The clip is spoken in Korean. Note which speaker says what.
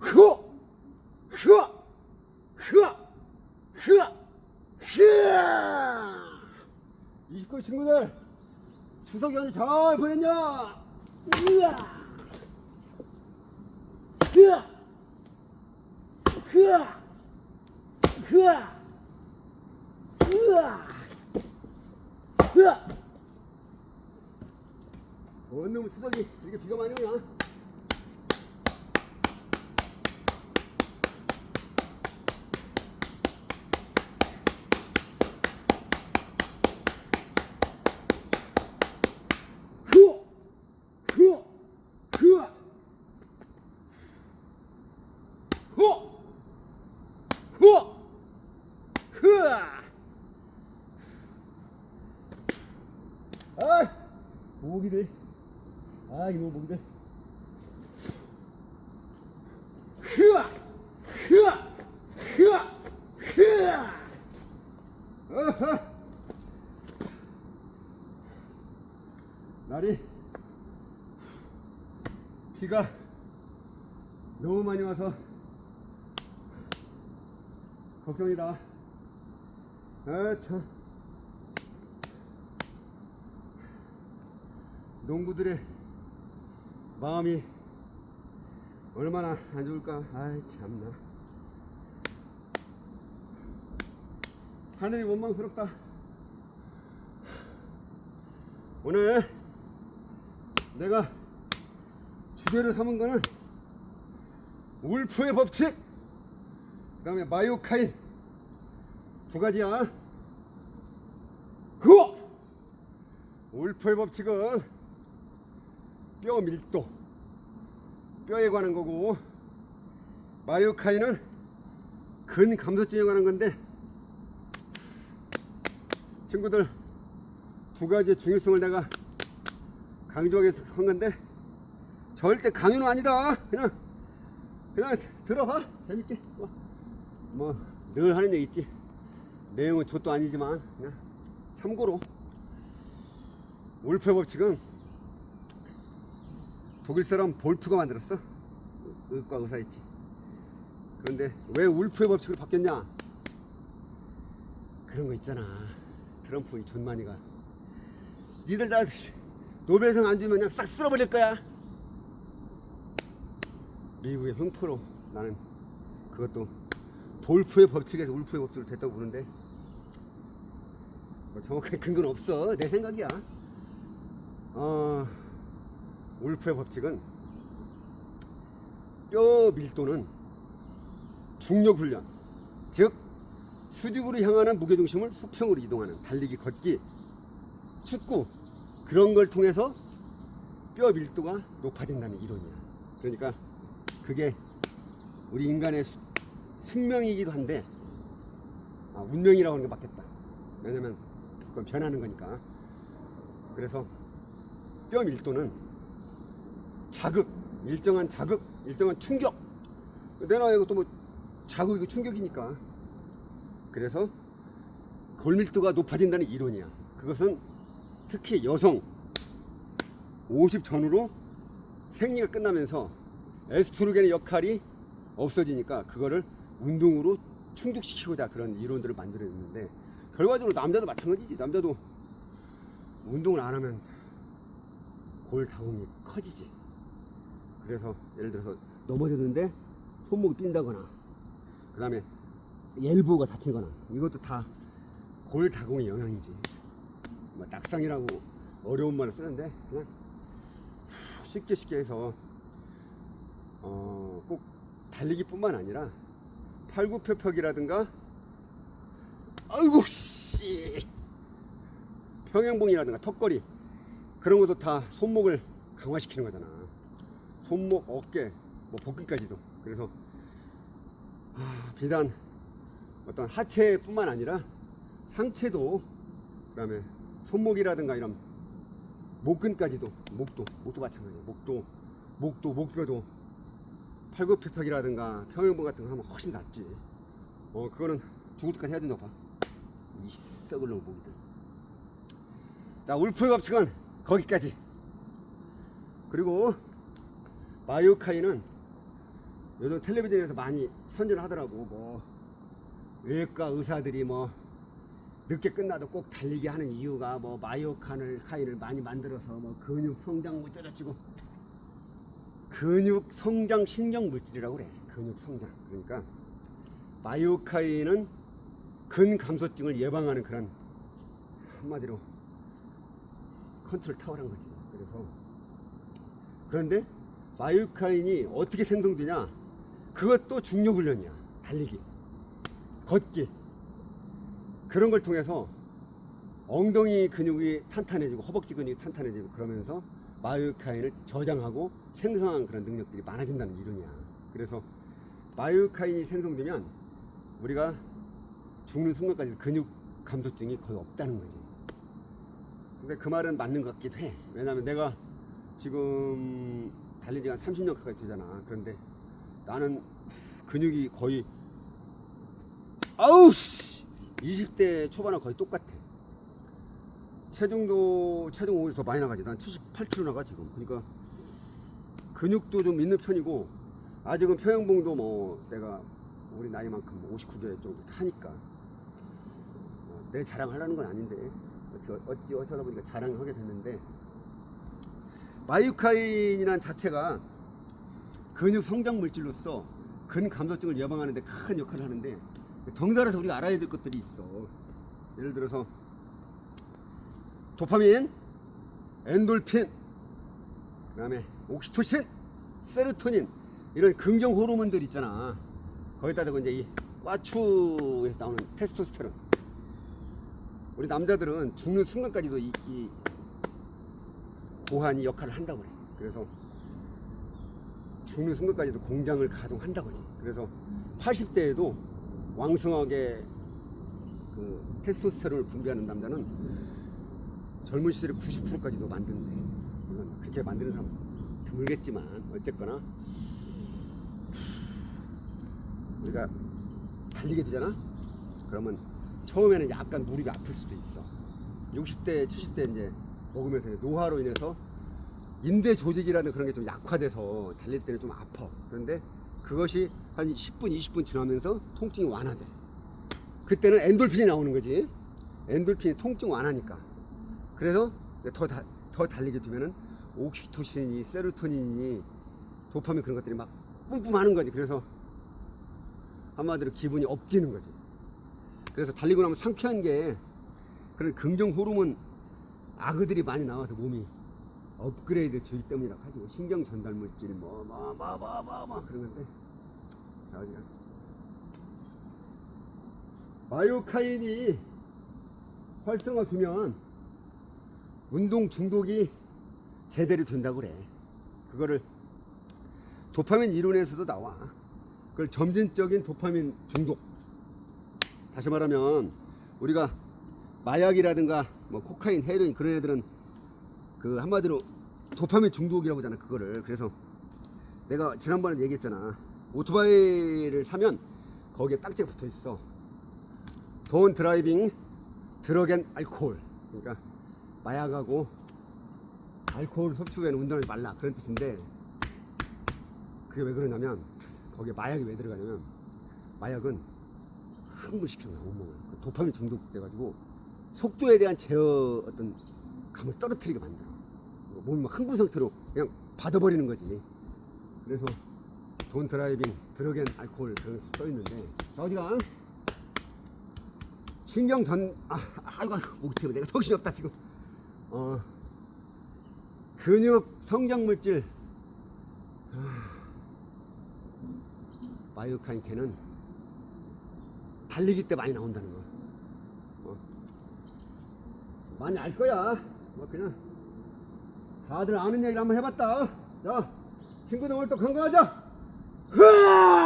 Speaker 1: 흐, 흐, 흐, 흐, 흐. 29 친구들, 추석 연휴 잘 보냈냐? 으아. 흐아, 흐아, 흐아, 으아, 흐아. 뭔 놈의 추석이 이렇게 비가 많이 오냐? 흐, 흐, 흐, 흐, 흐, 흐. 아, 모기들. 아, 이놈 모기들. 흐아, 흐아, 흐아, 흐아. 어허. 날이 비가 너무 많이 와서 걱정이다. 아, 참. 농부들의 마음이 얼마나 안 좋을까. 아이, 참나. 하늘이 원망스럽다. 오늘 내가 주제를 삼은 거는 울프의 법칙, 그 다음에 마요카인 두 가지야. 흐! 울프의 법칙은 뼈 밀도, 뼈에 관한 거고, 마요카인은 근 감소증에 관한 건데, 친구들 두 가지의 중요성을 내가 강조하게 한 건데 절대 강요는 아니다. 그냥 그냥 들어봐 재밌게 뭐 늘 하는 얘기 있지. 내용은 좆도 아니지만 그냥 참고로 울프의 법칙은 독일 사람 볼프가 만들었어. 의과 의사 있지. 그런데 왜 울프의 법칙으로 바뀌었냐? 그런 거 있잖아. 트럼프 이 존만이가 니들 다 노벨상 안 주면 그냥 싹 쓸어버릴 거야. 미국의 횡포로 나는 그것도 볼프의 법칙에서 울프의 법칙으로 됐다고 보는데 뭐 정확한 근거는 없어. 내 생각이야. 어, 울프의 법칙은 뼈 밀도는 중력 훈련, 즉 수직으로 향하는 무게중심을 수평으로 이동하는 달리기, 걷기, 축구 그런 걸 통해서 뼈 밀도가 높아진다는 이론이야. 그러니까 그게 우리 인간의 수- 숙명이기도 한데 아, 운명이라고 하는 게 맞겠다. 왜냐면 그건 변하는 거니까. 그래서 뼈 밀도는 자극, 일정한 자극, 일정한 충격. 내가 이거 또뭐 자극이고 충격이니까. 그래서 골밀도가 높아진다는 이론이야. 그것은 특히 여성 50 전후로 생리가 끝나면서 에스트로겐의 역할이 없어지니까 그거를 운동으로 충족시키고자 그런 이론들을 만들어냈는데 결과적으로 남자도 마찬가지지. 남자도 운동을 안 하면 골다공이 커지지. 그래서 예를 들어서 넘어졌는데 손목이 삔다거나 그 다음에 엘보가 다치거나 이것도 다 골다공의 영향이지. 뭐 낙상이라고 어려운 말을 쓰는데 그냥 쉽게 쉽게 해서 어, 꼭 달리기뿐만 아니라 팔굽혀펴기라든가 아이고 씨 평행봉이라든가 턱걸이 그런 것도 다 손목을 강화시키는 거잖아. 손목, 어깨, 뭐 복근까지도. 그래서 아, 비단 어떤 하체뿐만 아니라 상체도 그다음에 손목이라든가 이런 목근까지도 목도 목도 마찬가지예요. 목도 목도 목뼈도 팔굽혀펴기라든가 평행봉 같은 거 하면 훨씬 낫지. 어 그거는 죽을 때까지 해야 된다고 봐. 이 썩을 놈 목이들. 자 울프의 법칙은 거기까지. 그리고 마요카이는 요즘 텔레비전에서 많이 선전을 하더라고 뭐 외과 의사들이 뭐 늦게 끝나도 꼭 달리기 하는 이유가 뭐 마이오칸을 카인을 많이 만들어서 뭐 근육 성장 물 떨어지고 근육 성장 신경 물질이라고 그래 근육 성장 그러니까 마이오카인은 근감소증을 예방하는 그런 한마디로 컨트롤 타워란 거지. 그래서 그런데 마이오카인이 어떻게 생성되냐? 그것도 중력 훈련이야. 달리기. 걷기. 그런 걸 통해서 엉덩이 근육이 탄탄해지고 허벅지 근육이 탄탄해지고 그러면서 마이오카인을 저장하고 생성하는 그런 능력들이 많아진다는 이론이야. 그래서 마이오카인이 생성되면 우리가 죽는 순간까지 근육 감소증이 거의 없다는 거지. 근데 그 말은 맞는 것 같기도 해. 왜냐면 내가 지금 달린 지가 한 30년 가까이 되잖아. 그런데 나는 근육이 거의 아우 씨! 20대 초반하고 거의 똑같아. 체중도 체중 오히려 더 많이 나가지. 난 78kg 나가 지금. 그러니까 근육도 좀 있는 편이고 아직은 평행봉도 뭐 내가 우리 나이만큼 뭐 59개 정도 타니까. 어, 내 자랑하려는 건 아닌데 어찌, 어쩌다 보니까 자랑을 하게 됐는데 마이오카인이란 자체가 근육 성장 물질로서 근 감소증을 예방하는 데 큰 역할을 하는데 덩달아서 우리가 알아야 될 것들이 있어. 예를 들어서 도파민, 엔돌핀, 그 다음에 옥시토신, 세로토닌 이런 긍정 호르몬들 있잖아. 거기다 대고 이제 이 과추에서 나오는 테스토스테론 우리 남자들은 죽는 순간까지도 이, 이 고환이 역할을 한다고 그래. 그래서 죽는 순간까지도 공장을 가동한다고지. 그래서 80대에도 왕성하게 그 테스토스테론을 분비하는 남자는 젊은 시절에 90%까지도 만드는데 물론 그렇게 만드는 사람 드물겠지만 어쨌거나 우리가 달리게 되잖아? 그러면 처음에는 약간 무릎이 아플 수도 있어. 60대 70대 이제 먹으면서 노화로 인해서 인대 조직이라는 그런 게 좀 약화돼서 달릴 때는 좀 아파. 그런데 그것이 한 10분 20분 지나면서 통증이 완화돼. 그때는 엔돌핀이 나오는 거지. 엔돌핀이 통증 완화니까. 그래서 더, 다, 더 달리게 되면은 옥시토신이 세로토닌이 도파민 그런 것들이 막 뿜뿜 하는 거지. 그래서 한마디로 기분이 업되는 거지 그래서 달리고 나면 상쾌한 게 그런 긍정 호르몬 아그들이 많이 나와서 몸이 업그레이드 되기 때문이라고 뭐 신경 전달 물질 뭐 뭐 뭐 뭐 뭐뭐 그런 건데. 자 어디가 마이오카인이 활성화되면 운동 중독이 제대로 된다고 그래. 그거를 도파민 이론에서도 나와. 그걸 점진적인 도파민 중독 다시 말하면 우리가 마약이라든가 뭐 코카인, 헤로인 그런 애들은 그 한마디로 도파민 중독이라고 하잖아 그거를. 그래서 내가 지난번에 얘기했잖아. 오토바이를 사면 거기에 딱지가 붙어 있어. 돈 드라이빙 드러겐 알코올 그러니까 마약하고 알코올 섭취 후에는 운전하지 말라. 그런 뜻인데 그게 왜 그러냐면 거기에 마약이 왜 들어가냐면 마약은 흥분시키는 거야 온몸을 그 도파민 중독돼가지고 속도에 대한 제어 어떤 감을 떨어뜨리게 만들어 몸이 막 흥분 상태로 그냥 받아버리는 거지. 그래서 돈 드라이빙 드러겐 알코올 그런 거 써있는데 자 어디가? 신경 전 아, 아이고 목태워 내가 정신이 없다 지금. 어 근육 성장 물질. 아, 마이오카인 캔은 달리기 때 많이 나온다는 거. 어. 많이 알 거야. 뭐 그냥 다들 아는 얘기를 한번 해봤다. 자, 친구들 오늘 또 건강하자. 흐아!